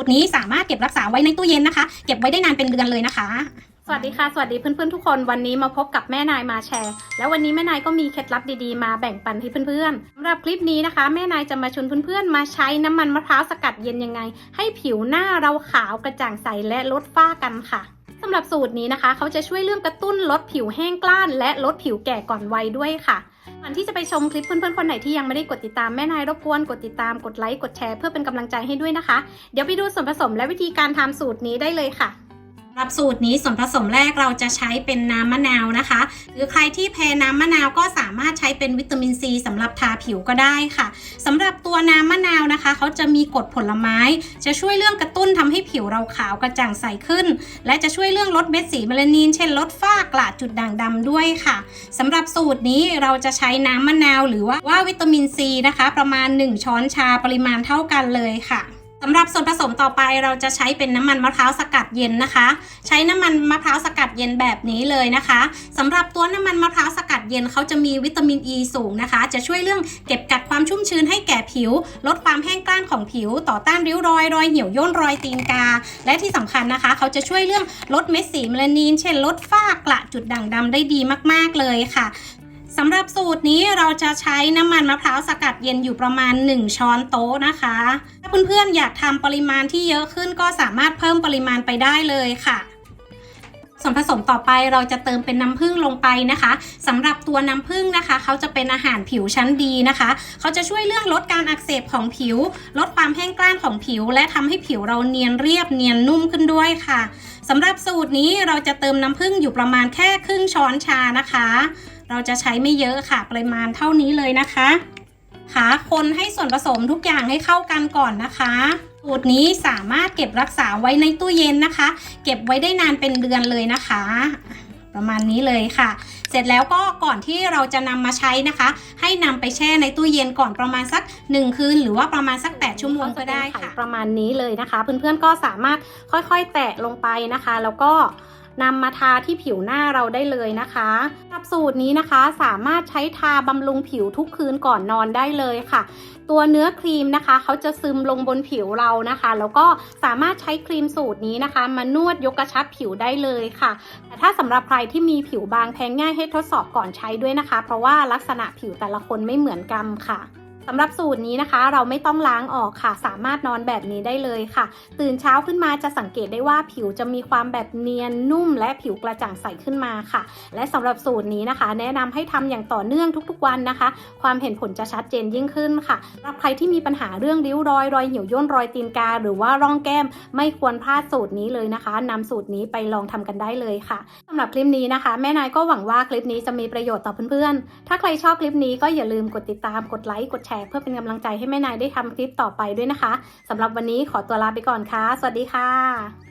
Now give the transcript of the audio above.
สูดนี้สามารถเก็บรักษาไว้ในตู้เย็นนะคะ เก็บไว้ได้นานเป็นเดือนเลยนะคะ สวัสดีค่ะ สวัสดีเพื่อนๆทุกคนวันนี้มาพบกับแม่นายมาแชร์ แล้ววันนี้แม่นายก็มีเคล็ดลับดีๆมาแบ่งปันให้เพื่อนๆสำหรับคลิปนี้นะคะ แม่นายจะมาชวนเพื่อนๆมาใช้น้ำมันมะพร้าวสกัดเย็นยังไง ให้ผิวหน้าเราขาวกระจ่างใสและลดฝ้ากันค่ะ สำหรับสูตรนี้นะคะ เขาจะช่วยเรื่องกระตุ้นลดผิวแห้งกล้าน และลดผิวแก่ก่อนวัยด้วยค่ะก่อนที่จะไปชมคลิปเพื่อนๆคนไหนที่ยังไม่ได้กดติดตามแม่นายรบกวนกดติดตามกดไลค์กดแชร์เพื่อเป็นกำลังใจให้ด้วยนะคะ เดี๋ยวไปดูส่วนผสมและวิธีการทำสูตรนี้ได้เลยค่ะ รับสูตรนี้ส่วนผสมแรกเราจะใช้เป็นน้ำมะนาวนะคะ หรือใครที่แพ้น้ำมะนาวก็สามารถใช้เป็นวิตามินซีสำหรับทาผิวก็ได้ค่ะสำหรับตัวน้ำมะนาวนะคะเขาจะมีกรดผลไม้ จะช่วยเรื่องกระตุ้นทำให้ผิวเราขาวกระจ่างใสขึ้น และจะช่วยเรื่องลดเม็ดสีเมลานิน เช่นลดฝ้ากระจุดด่างดำด้วยค่ะสำหรับสูตรนี้เราจะใช้น้ำมะนาว หรือว่าว่าวิตามินซีนะคะ ประมาณ 1 ช้อนชาปริมาณเท่ากันเลยค่ะ สำหรับส่วนผสมต่อไปเราจะใช้เป็นน้ำมันมะพร้าวสกัดเย็นนะคะ ใช้น้ำมันมะพร้าวสกัดเย็นแบบนี้เลยนะคะสำหรับตัวน้ำมันมะพร้าวสกัดเย็นเขาจะมีวิตามินอ e ีสูงนะคะ จะช่วยเรื่องเก็บกักความชุ่มชื้นให้แก่ผิว ลดความแห้งกร้านของผิว ต่อต้านริ้วรอยรอยเหี่ยวย่นรอยตีนกา และที่สำคัญนะคะ เขาจะช่วยเรื่องลดเม็ดสีเมลานิน เช่นลดฝ้ากระจุดด่างดำได้ดีมากๆเลยค่ะ สำหรับสูตรนี้เราจะใช้น้ำมันมะพร้าวสกัดเย็นอยู่ประมาณ 1 ช้อนโต๊ะนะคะ ถ้าเพื่อนๆอยากทำปริมาณที่เยอะขึ้นก็สามารถเพิ่มปริมาณไปได้เลยค่ะส่วนผสมต่อไปเราจะเติมเป็นน้ำผึ้งลงไปนะคะสำหรับตัวน้ำผึ้งนะคะ เขาจะเป็นอาหารผิวชั้นดีนะคะ เขาจะช่วยเรื่องลดการอักเสบของผิว ลดความแห้งกร้านของผิว และทำให้ผิวเราเนียนเรียบเนียนนุ่มขึ้นด้วยค่ะสำหรับสูตรนี้เราจะเติมน้ำผึ้งอยู่ประมาณแค่ครึ่งช้อนชานะคะ เราจะใช้ไม่เยอะค่ะปริมาณเท่านี้เลยนะคะค่ะคนให้ส่วนผสมทุกอย่างให้เข้ากันก่อนนะคะสูตรนี้สามารถเก็บรักษาไว้ในตู้เย็นนะคะ เก็บไว้ได้นานเป็นเดือนเลยนะคะ ประมาณนี้เลยค่ะ เสร็จแล้วก็ก่อนที่เราจะนำมาใช้นะคะ ให้นำไปแช่ในตู้เย็นก่อนประมาณสัก 1 คืน หรือว่าประมาณสัก 8 ชั่วโมงก็ได้ค่ะ ประมาณนี้เลยนะคะ เพื่อนๆก็สามารถค่อยๆ แตะลงไปนะคะ แล้วก็ นำมาทาที่ผิวหน้าเราได้เลยนะคะกับสูตรนี้นะคะสามารถใช้ทาบำรุงผิวทุกคืนก่อนนอนได้เลยค่ะ ตัวเนื้อครีมนะคะเขาจะซึมลงบนผิวเรานะคะ แล้วก็สามารถใช้ครีมสูตรนี้นะคะ มานวดยกกระชับผิวได้เลยค่ะแต่ถ้าสำหรับใครที่มีผิวบางแพ้ง่ายให้ทดสอบก่อนใช้ด้วยนะคะ เพราะว่าลักษณะผิวแต่ละคนไม่เหมือนกันค่ะ สำหรับสูตรนี้นะคะ เราไม่ต้องล้างออกค่ะ สามารถนอนแบบนี้ได้เลยค่ะ ตื่นเช้าขึ้นมาจะสังเกตได้ว่าผิวจะมีความแบบเนียนนุ่ม และผิวกระจ่างใสขึ้นมาค่ะ และสำหรับสูตรนี้นะคะ แนะนำให้ทำอย่างต่อเนื่องทุกๆวันนะคะ ความเห็นผลจะชัดเจนยิ่งขึ้นค่ะสำหรับใครที่มีปัญหาเรื่องริ้วรอยรอยเหี่ยวย่นรอยตีนกา หรือว่าร่องแก้มไม่ควรพลาดสูตรนี้เลยนะคะนำสูตรนี้ไปลองทำกันได้เลยค่ะสำหรับคลิปนี้นะคะ แม่นายก็หวังว่าคลิปนี้จะมีประโยชน์ต่อเพื่อนๆถ้าใครชอบคลิปนี้ก็อย่าลืมกดติดตามกดไลค์กดแชร์เพื่อเป็นกำลังใจให้แม่นายได้ทำคลิปต่อไปด้วยนะคะสำหรับวันนี้ขอตัวลาไปก่อนค่ะ สวัสดีค่ะ